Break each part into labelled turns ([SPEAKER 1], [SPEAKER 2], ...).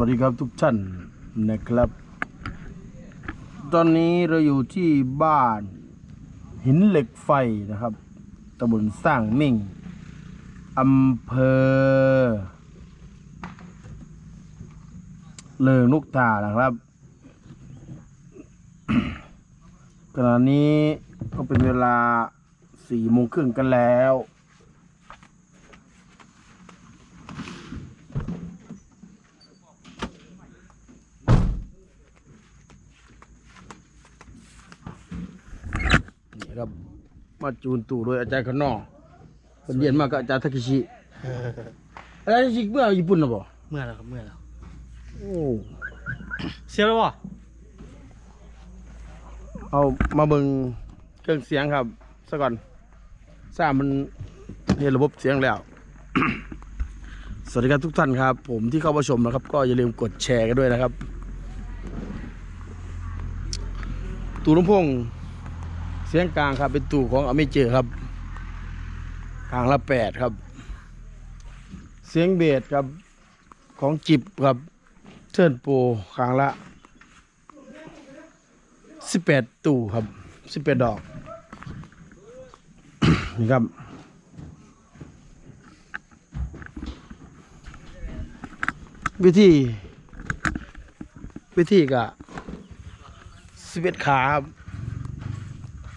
[SPEAKER 1] วัสดีครับทุกท่านนะครับ ตอนนี้เราอยู่ที่บ้าน หินเหล็กไฟนะครับตำบลสร้างมิ่งอำเภอ เลิงนุกตานะครับขณะนี้ก็เป็นเวลาสี่โมงครึ่งกันแล้ว นี่ครับ มาจูนตู่โดยอาจารย์ขนอเป็นเรียนมากับอาจารย์ทาคิชิอาจารย์ทาคิชิเมื่อญี่ปุ่นนะบ่
[SPEAKER 2] เมื่อแล้วครับเมื่อแล้ว
[SPEAKER 1] โอ้
[SPEAKER 2] เสียแล้ววะ
[SPEAKER 1] เอามาเบิ่งเครื่องเสียงครับซะก่อนทราบมันเรียนระบบเสียงแล้ว สวัสดีครับทุกท่านครับ ผมที่เข้ามาชมนะครับ ก็อย่าลืมกดแชร์กันด้วยนะครับ ตู่ลำโพง เสียงกลางครับเป็นตู่ของอเมเจอร์ครับกลางละแปดครับ เสียงเบสครับของจิบครับเทิร์นโปรกลางละสิบแปดตู่ครับสิบแปดดอกนี่ครับวิธี วิธีกะสิบเอ็ดขาครับ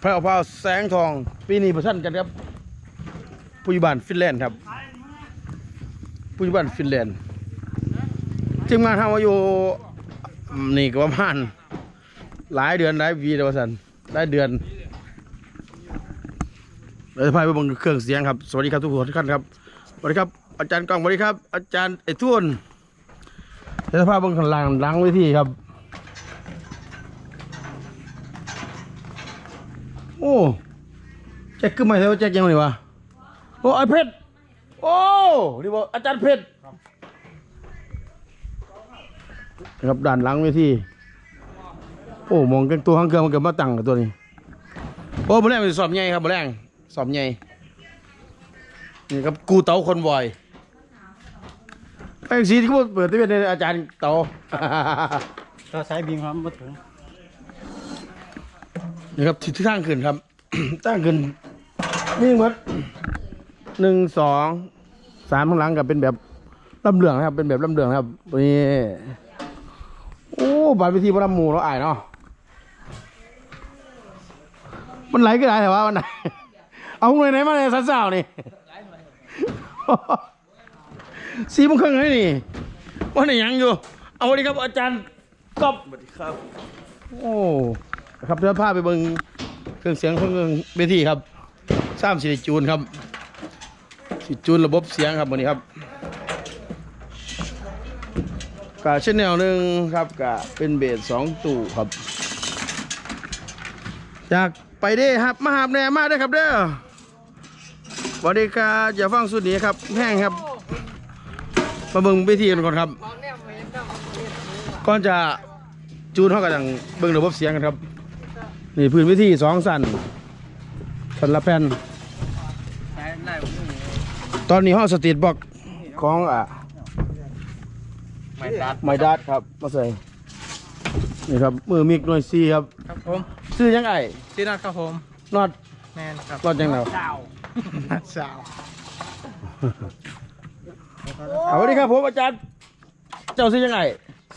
[SPEAKER 1] พระอาพราแสงทองปีนี้ประชันกันครับปุยบานฟินแลนด์ครับปุยบานฟินแลนด์ทีมงานทำมาอยู่นี่ก็ประมาณหลายเดือนหลายปีแล้วสันหลายเดือนเราจะพาไปบังเครื่องเสียงครับ สวัสดีครับทุกคนทุกท่านครับสวัสดีครับ อาจารย์กองสวัสดีครับ อาจารย์ไอ้ทุ่นเดี๋ยวสภาพเบนข้างล่างล้างไว้ที่ครับ โอ้แจ็คขึ้นมาแล้วแจ็คยังไงวะโอ้ไอเพชรโอ้นี่บอกอาจารย์เพชรครับด่านหล้างไว้ที่โอ้มองกันตัวข้างเครื่องมันเกิดมาตั้งกับตัวนี้โอ้มาแรงเป็นสอบใหญ่ครับมาแรงสอบใหญ่นี่ครับกูเต๋าคนบ่อยไอ้สีที่เขาเปิดที่เป็นอาจารย์เต๋า
[SPEAKER 2] เราใช้บิงครับมาถึง
[SPEAKER 1] นี่ครับที่ตั้งขึ้นครับ ตั้งขึ้นนี่หมดหนึ่งสองสามข้างหลังกับเป็นแบบลำเหลืองนะครับ เป็นแบบลำเหลืองนะครับนี่โอ้บาดวิธีพระหมูเราอ่ายเนาะมันไหลก็ได้แต่ว่ามันไหนเอาหน่วยไหนมาเลยสันสาวนี่สีมันเครื่องเลยนี่ว่าไหนยังอยู่ เอาวันนี้ครับอาจารย์กอบสวัสดีครับ โอ้ ครับเดี๋ยวพาไปเบิ่งเครื่องเสียงเครื่องเวทีครับสามสิริจูนครับสิจูนระบบเสียงครับวันนี้ครับกะเช่นแนวหนึ่งครับกะเป็นเบสสองตู่ครับจากไปเด้ครับมาหาแหน่มาได้ครับเด้อสวัสดีครับอย่าฟังสุดนี้ครับแห้งครับมาเบิ่งเวทีกันก่อนครับก่อนจะจูนเท่ากับอย่างเบิ่งระบบเสียงกันครับ นี่พื้นวิธีสองสันสันละแผ่น
[SPEAKER 2] ใช้ได้
[SPEAKER 1] ตอนนี้ห้องสตรีทบ็อกของอะ
[SPEAKER 2] ไม่ตัด
[SPEAKER 1] ไมดัดครับมาใส่นี่ครับมือมิกหน่วยซีครับ
[SPEAKER 2] ครับผม
[SPEAKER 1] ซื้อยังไง
[SPEAKER 2] ที่นัดครับผม
[SPEAKER 1] นอด
[SPEAKER 2] แมนครับ
[SPEAKER 1] นอดยังไง
[SPEAKER 2] สาวสาว
[SPEAKER 1] เอาสวัสดีครับผมอาจารย์เจ้าซื้อยังไง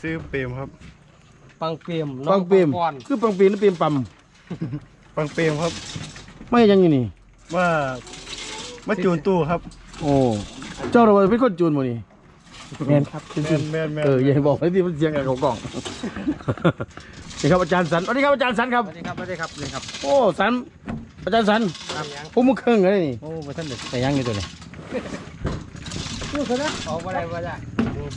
[SPEAKER 3] ซื้อเปรมครับ
[SPEAKER 2] ปังเปียม
[SPEAKER 1] ปังปีม
[SPEAKER 2] ก่อน
[SPEAKER 1] คือปังปีมหรือปีมปั๊ม
[SPEAKER 3] ปังเปรมครับ
[SPEAKER 1] ไม่ยังอยู่นี่
[SPEAKER 3] ว่ามาจูนตู้ครับ
[SPEAKER 1] โอ้ เจ้าเราเป็นคนจูนหมดนี่แมนครับ
[SPEAKER 3] แมนแมนแมน
[SPEAKER 1] เอออย่าให้บอกให้ที่มันเสียงกันของกล่องนี่ครับอาจารย์สันสวัสดีครับอาจารย์สันครับ
[SPEAKER 2] สวัสดีครับสวัสดีครับสวัสดีครับ
[SPEAKER 1] โอ้สันอาจารย์สัน
[SPEAKER 2] ครับยัง
[SPEAKER 1] ผมมึงเครื่องเลยนี่
[SPEAKER 2] โอ้มาท่านเด็ก
[SPEAKER 1] แต่ยังอยู่ตัวนี้
[SPEAKER 2] ออกมาได้มาได้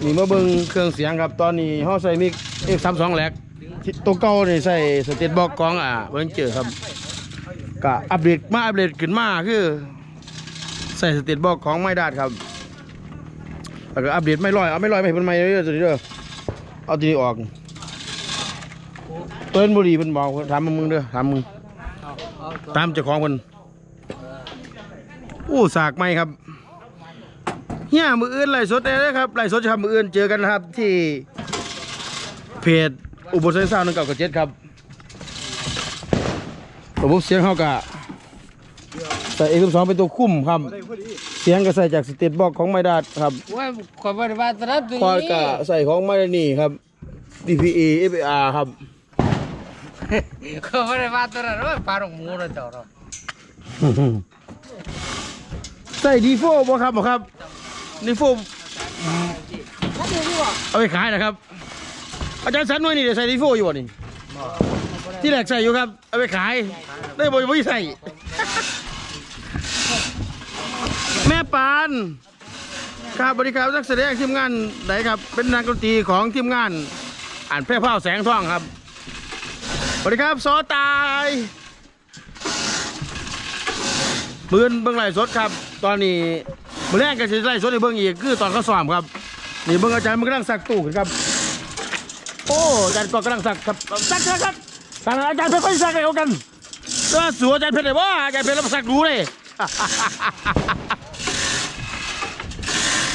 [SPEAKER 1] นี่มาเบิ่งเครื่องเสียงครับตอนนี้ห้อใส่มิกเอฟสามสองแหลก ที่ตัวเก่านี่ใส่สเตตบอกกองอะเบิ่งเจอครับก็อัปเดตมาอัปเดตขึ้นมาคือ ใส่สเตตบอกของไม่ได้ครับแล้วก็อัปเดตไม่ลอยเอาไม่ลอยไปมันไม่เด้อตัวนี้เด้อเอาตัวนี้ออกเตัวนี้บุรีเป็นบอกถามมึงเด้อถามมึง
[SPEAKER 2] เอาเอา
[SPEAKER 1] ตามเจ้าของคนโอ้สากไหมครับเฮียมืออื่นไหลสดได้เลยครับไหลสดจะทำมืออื่นเจอกันนะครับที่เพจ อุบลเซนซ่าหนึ่งเก้ากับเจ็ดครับระบบเสียงเขากะใส่เอ็มสองเป็นตัวคุ้มครับ เสียงก็ใส่จากสเตตบ็อกของไมดัดครับ
[SPEAKER 2] ว่าขอยบริวารตรัสตัว
[SPEAKER 1] คอย
[SPEAKER 2] นี้
[SPEAKER 1] กะใส่ของไมดานี่ครับ DPA FAR ครับ
[SPEAKER 2] ขอยบริวารตรัสว่าปลาหลงหมูเราเจ้าเรา
[SPEAKER 1] ใส่ดีโฟบ่ครับบ่ครับดีโฟเอาไปขายนะครับ อาจารย์สันหน่วยนี่เดี๋ยวใส่ดีโฟอยู่บ่นี่ที่แรกใส่อยู่ครับ เอาไปขายได้บ่บ่ใส่ แม่ปานครับบริการนักแสดงทีมงานไหนครับ เป็นนักดนตรีของทีมงาน อ่านแพร่เผาแสงท่องครับสวัสดีครับซอตายปืนเบิ้องไล่สดครับ ตอนนี้มือแรกก็จะไล่สดในเบิ้องอีกคือตอนเขาสอบครับ นี่เบิ้องอาจารย์มันกำลังสักตู้ขึ้นครับ โอ้อาจารย์ก็กำลังสักครับสักสักทางอาจารย์เพื่อยสักเลยเอากันก็สัวอาจารย์เพชรเลยว่าอาจารย์เพชรแล้วมาสักรู้เลย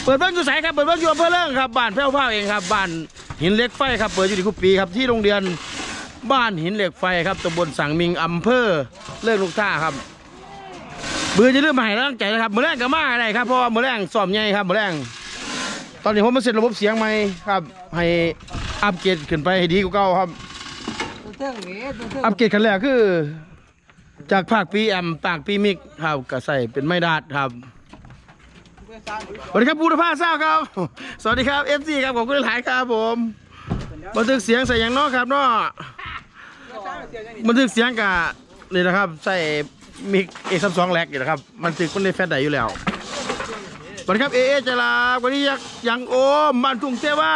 [SPEAKER 1] เปิดเบิ้งอยู่ไสายครับเปิดเบิ้งอยู่อำเภอเลิงครับบ้านแพ้วเผาเองครับบ้านหินเหล็กไฟครับเปิดอยู่ที่คุปปีครับที่โรงเรียนบ้านหินเหล็กไฟครับตำบลสังมิงอำเภอเลิงลูกท่าครับเบื่อจะเริ่มมาให้ร่างใจนะครับมือแรงก็มาได้ครับเพราะว่ามือแรงสอบใหญ่ครับมือแรง ตอนนี้ผมมาเสร็จระบบเสียงใหม่ครับ ให้อัปเกรดขึ้นไปให้ดีกว่าเก่าครับ
[SPEAKER 2] ตัวเทิงนี่ตัวเทิง
[SPEAKER 1] อัปเกรดขั้นแรกคือ จากภาคปีแอมปากปีมิกครับก็ใส่เป็นไม้ดาดครับสวัสดีครับบูรพาทราครับ สวัสดีครับ FC ครับขอบคุณหลายครับผมบันทึกเสียงใส่อย่างนอกครับเนาะบันทึกเสียงกะนี่นะครับ ใส่มิกเอซัมสองแลกอยู่นะครับ มันทึกมันในแฟลชไดอยู่แล้ว สวัสดีครับเอเอจลาวันนี้ยักยังโอมบ้านทุ่งเทว่า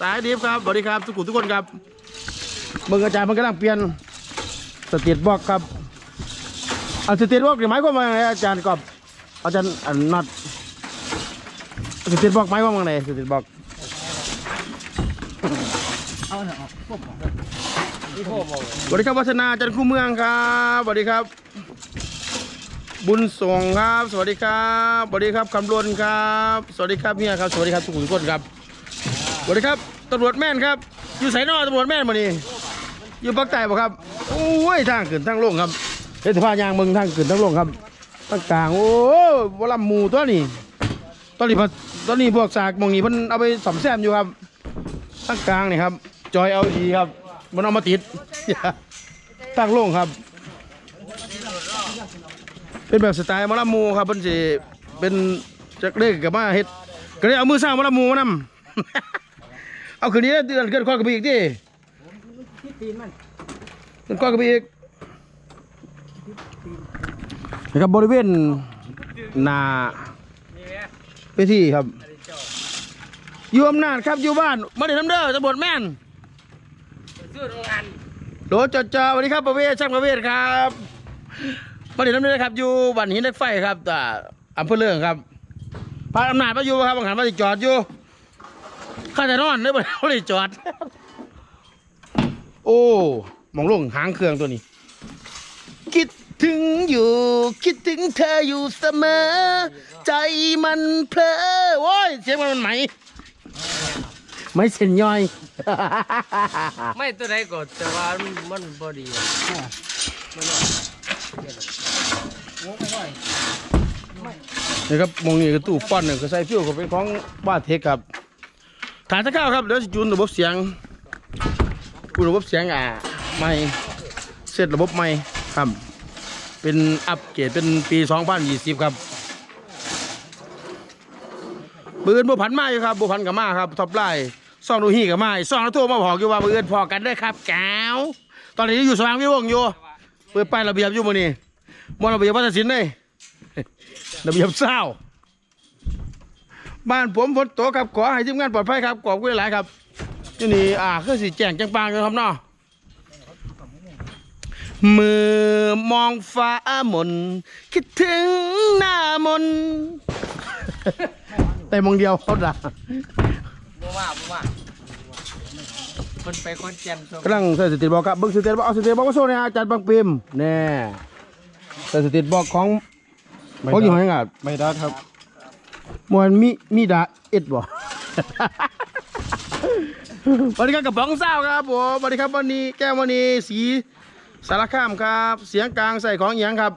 [SPEAKER 1] สายดีฟครับสวัสดีครับทุกคนทุกคนครับเมืองอาจารย์มันกำลังเปลี่ยนสเตตบอกครับอันสเตตบอกหมายความว่าไงอาจารย์กอบอาจารย์อันนัดสติดบอกไหมว่ามึงไหนสติดบอก
[SPEAKER 2] ที่พ่อบอก
[SPEAKER 1] สวัสดีครับวัฒนาจันทร์คู่เมืองครับสวัสดีครับ บุญส่งครับ สวัสดีครับสวัสดีครับคำรวนครับ สวัสดีครับเฮียครับ สวัสดีครับทุกคนทุกคนครับสวัสดีครับตำรวจแม่นครับ อยู่ไสนอตำรวจแม่นมานี่อยู่ภาคใต้บ่ครับโอ้ยทางขึ้นทางลงครับเฮ็ดสภาพยางเมืองทางขึ้นทางลงครับทางกลางโอ้บลำหมูตัวนี้ตอนนี้พอตอนนี้พวกสากมองนี้เพิ่นเอาไปซ่อมแซมอยู่ครับทางกลางนี่ครับจอยเอาดีครับมันเอามาติดตั้งโล่งครับ เป็นแบบสไตล์หมะละมูครับเพิ่นสิเป็นจักเล็กกับมาเฮ็ดก็เลยเอามือสร้างหมะละมูมานำเอาคืนนี้เดือนเกินข้อกระบี่อีกดิเกินข้อกระบี่อีกนะครับบริเวณหนาไปที่ครับอยู่อำนาจครับอยู่บ้านมาเด็น้ำเด้อตำรวจแม่น
[SPEAKER 2] ซื้อโรงงาน
[SPEAKER 1] โหลจอจอสวัสดีครับประเวศช่างประเวศครับ มาเด็น้ำเด้อครับอยู่บ้านหินเหล็กไฟครับแต่อำเภอเลืองครับพาอำนาจมาอยู่ครับบางหันมาติจอดอยู่ข้าจะนอนได้บ่ไม่ได้จอด โอ้มองลงหางเครื่องตัวนี้ คิดถึงอยู่ คิดถึงเธออยู่เสมอ ใจมันเพลอโอ้ยเสียงมันมันไหม ไม่เส้นย่อย
[SPEAKER 2] ไม่ตัวใดก็แต่ว่ามันมันบอดี
[SPEAKER 1] นี่ ครับมองนี่ก็ตู้ป้อนหนึ่งก็ใส่ฟิวก็เป็นของบ้านเทคครับฐานตะข้าครับเดี๋ยวจูนระบบเสียงปูระบบเสียงอ่าไม่เสร็จระบบใหม่ครับ เป็นอัปเกรดเป็นปี 2020 ครับปืนบุพันมาอยู่ครับบุพันกับมาครับท็อปไลน์ซ่องดูฮีกับมาซ่องแล้วโทรมาบอกอยู่ว่าปืนพอกันได้ครับแก้วตอนนี้อยู่สว่างวิวงอยู่ เปิดป้ายระเบียบอยู่มื้อนี้มอระเบียบวัฒนศิลป์เลยระเบียบเศร้าบ้านผมฝนตกครับขอให้ทีมงานปลอดภัยครับขอบคุณหลายๆครับนี่นี่อ่าคือสีแจ้งจังปางอยู่ครับเนาะมือมองฟ้ามน คิดถึงหน้ามน แต่มองเดียวเขาด่า
[SPEAKER 2] บ่ว่าบ่ว่า มันไปคอนเจนตัว
[SPEAKER 1] กำลังใส่สติบอกครับเบิ้งสติบอกเอาสติบอกมาโซ่เนี่ยอาจารย์บางปิมแน่ใส่สติบอกของของอยู่ไหนครับ
[SPEAKER 3] ไม่ได้ครับ
[SPEAKER 1] มวนมีมีดาเอ็ดบ่สวัสดีครับกับบ้องเศร้าครับผมสวัสดีครับวันนี้แก้ววันนี้สีสารคามครับ เสียงกลางใส่ของอหย่างครับ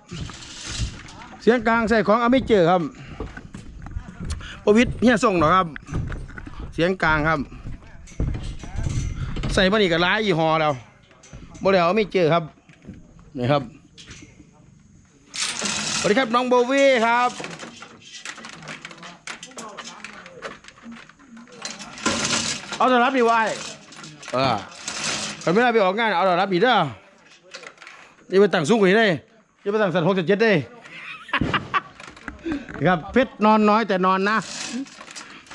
[SPEAKER 1] เสียงกลางใส่ของอเมเจอร์ครับประวิทย์เฮียส่งหน่อยครับ เสียงกลางครับ ใส่มานี่กับร้ายยี่ห้อแล้วบ่แล้วไม่เจอครับนี่ครับสวัสดีครับน้องโบวี่ครับเอาแต่รับดีไว้เออคนไม่ได้ไปออกงานเอาแต่รับอีกเด้อนี่ไปตั้งสูงกว่านี้ได้นี่ไปตั้งสันหกสิบเจ็ดได้ครับเพชรนอนน้อยแต่นอนนะ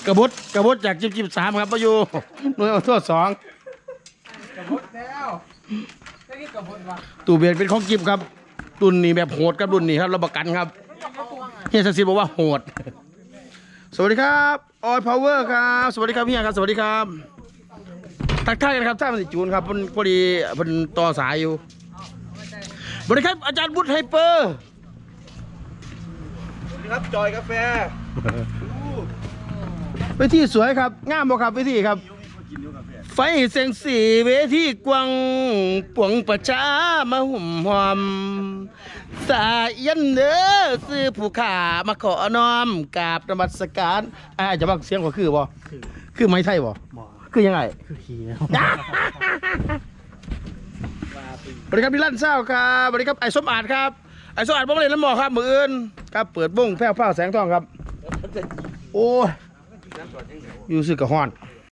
[SPEAKER 1] กระบุดกระบุดจากจิบจิบสามครับมาอยู่หน่วยอาทั่วสอง ตู้เบียนเป็นของจิบครับ รุ่นนี้แบบโหดครับรุ่นนี้ครับรับประกันครับเฮียสักดิ์สิทธิ์บอกว่าโหด สวัสดีครับออยพาวเวอร์ครับ สวัสดีครับเฮียครับ สวัสดีครับทักทายกันครับท่านมันสิจูนครับเพิ่นพอดีเพิ่นต่อสายอยู่สวัสดีครับ อาจารย์บุตรไฮเปอร์
[SPEAKER 3] ครับจอยกาแฟ
[SPEAKER 1] เวทีสวยครับงามบ่ครับเวทีครับไฟเสียงสีเวทีกวางปวงประชามาหุ่มหอม สายยันเด้อซื้อผู้ขามาขอน้อมกราบนมัสการอ่าจะบักเสียงก็คือบ่คือไม้ไทยบ่
[SPEAKER 3] หมอ
[SPEAKER 1] คือยังไง
[SPEAKER 3] คือขี่นะ
[SPEAKER 1] สวัสดีครับพี่ลั่นเศร้าครับสวัสดีครับไอ้สมอาจครับไอ้สมอาจบ้องเล่นน้ำหมอครับมืออื่นครับเปิดบุ้งแพ้วผ้าแสงทองครับ โอ้ยอยู่สึกกระห้อน